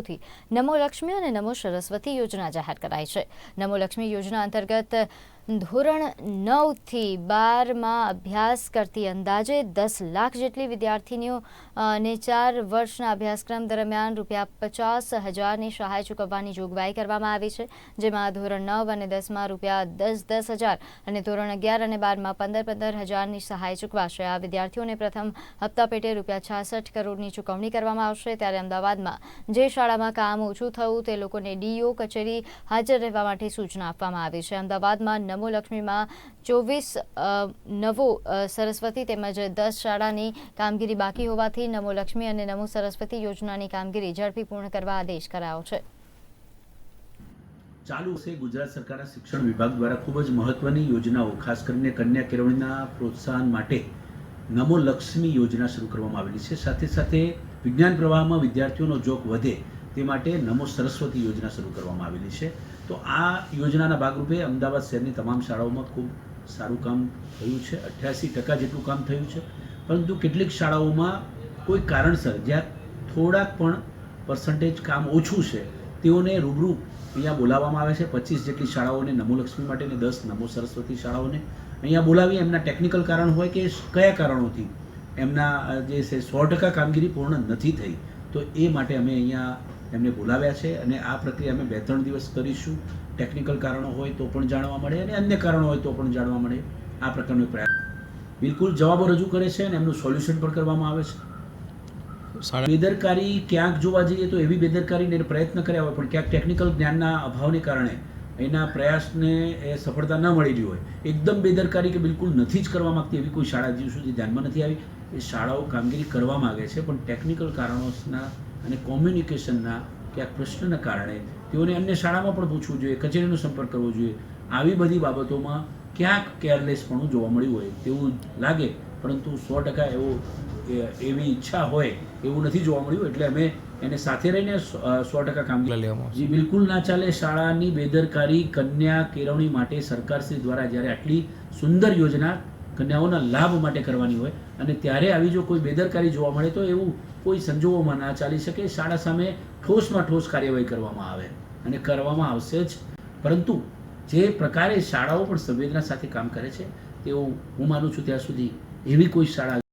થી નમો લક્ષ્મી અને નમો સરસ્વતી યોજના જાહેર કરાઈ છે. નમો લક્ષ્મી યોજના અંતર્ગત ધોરણ નવથી બારમાં અભ્યાસ કરતી અંદાજે દસ લાખ જેટલી વિદ્યાર્થીનીઓ ને ચાર વર્ષના અભ્યાસક્રમ દરમિયાન રૂપિયા પચાસ હજારની સહાય ચૂકવવાની જોગવાઈ કરવામાં આવી છે, જેમાં ધોરણ નવ અને દસમાં રૂપિયા દસ દસ હજાર અને ધોરણ અગિયાર અને બારમાં પંદર પંદર હજારની સહાય ચૂકવાશે. આ વિદ્યાર્થીઓને પ્રથમ હપ્તા પેટે રૂપિયા છાસઠ કરોડની ચૂકવણી કરવામાં આવશે. ત્યારે અમદાવાદમાં જે શાળામાં કામ ઓછું થયું તે લોકોને ડીઓ કચેરી હાજર રહેવા માટે સૂચના આપવામાં આવી છે. અમદાવાદમાં નમો લક્ષ્મીમાં ચોવીસ નવો સરસ્વતી તેમજ દસ શાળાની કામગીરી બાકી હોવાથી નમો લક્ષ્મી અને નમો સરસ્વતી યોજનાની કામગીરી ઝડપી પૂર્ણ કરવા આદેશ કરાયો છે. ચાલુ છે ગુજરાત સરકારના શિક્ષણ વિભાગ દ્વારા ખૂબ જ મહત્વની યોજનાઓ, ખાસ કરીને કન્યા કેળવણીના પ્રોત્સાહન માટે નમો લક્ષ્મી યોજના શરૂ કરવામાં આવેલી છે. સાથે સાથે વિજ્ઞાન પ્રવાહમાં વિદ્યાર્થીઓનો જોક વધે તે માટે નમો સરસ્વતી યોજના શરૂ કરવામાં આવેલી છે. તો આ યોજનાના ભાગરૂપે અમદાવાદ શહેરની તમામ શાળાઓમાં ખૂબ સારું કામ થયું છે. અઠ્યાસી ટકા જેટલું કામ થયું છે. પરંતુ કેટલીક શાળાઓમાં કોઈ કારણસર જ્યાં થોડાક પણ પર્સન્ટેજ કામ ઓછું છે, તેઓને રૂબરૂ અહીંયા બોલાવવામાં આવે છે. પચીસ જેટલી શાળાઓને નમો લક્ષ્મી માટે દસ નમો સરસ્વતી શાળાઓને અહીંયા બોલાવી. એમના ટેકનિકલ કારણ હોય કે કયા કારણોથી? એમના જે છે, સો ટકા કામગીરી પૂર્ણ નથી થઈ. તો એ માટે અમે અહીંયા એમને બોલાવ્યા છે અને આ પ્રક્રિયા અમે બે ત્રણ દિવસ કરીશું. ટેકનિકલ કારણો હોય તો પણ જાણવા મળે અને અન્ય કારણો હોય તો પણ જાણવા મળે. આ પ્રકારનો પ્રયાસ. બિલકુલ જવાબો રજૂ કરે છે અને એમનું સોલ્યુશન પણ કરવામાં આવે છે. બેદરકારી ક્યાંક જોવા જઈએ તો એવી બેદરકારીને પ્રયત્ન કર્યા હોય પણ ક્યાંક ટેકનિકલ જ્ઞાનના અભાવને કારણે એના પ્રયાસને એ સફળતા ન મળેલી હોય. એકદમ બેદરકારી કે બિલકુલ નથી જ કરવા માગતી એવી કોઈ શાળા હજી સુધી ધ્યાનમાં નથી આવી. એ શાળાઓ કામગીરી કરવા માંગે છે પણ ટેકનિકલ કારણોના અને કોમ્યુનિકેશનના ક્યાંક પ્રશ્નના કારણે તેઓને અન્ય શાળામાં પણ પૂછવું જોઈએ કચેરીનો સંપર્ક કરવો જોઈએ. આવી બધી બાબતોમાં ક્યાંક કેરલેસપણું જોવા મળ્યું હોય તેવું લાગે પરંતુ સો ટકા એવો એવી ઈચ્છા હોય એવું નથી જોવા મળ્યું. એટલે અમે એને સાથે રહીને સો ટકા કામગીરી લેવામાં જી બિલકુલ ના ચાલે. શાળાની બેદરકારી કન્યા કેળવણી માટે સરકારશ્રી દ્વારા જ્યારે આટલી સુંદર યોજના કન્યાઓના લાભ માટે કરવાની હોય અને ત્યારે આવી જો કોઈ બેદરકારી જોવા મળે તો એવું કોઈ સંજોગોમાં ના ચાલી શકે. શાળા સામે ઠોસમાં ઠોસ કાર્યવાહી કરવામાં આવે અને કરવામાં આવશે જ. પરંતુ જે પ્રકારે શાળાઓ પણ સંવેદના સાથે કામ કરે છે તેવું હું માનું છું ત્યાં સુધી એવી કોઈ શાળા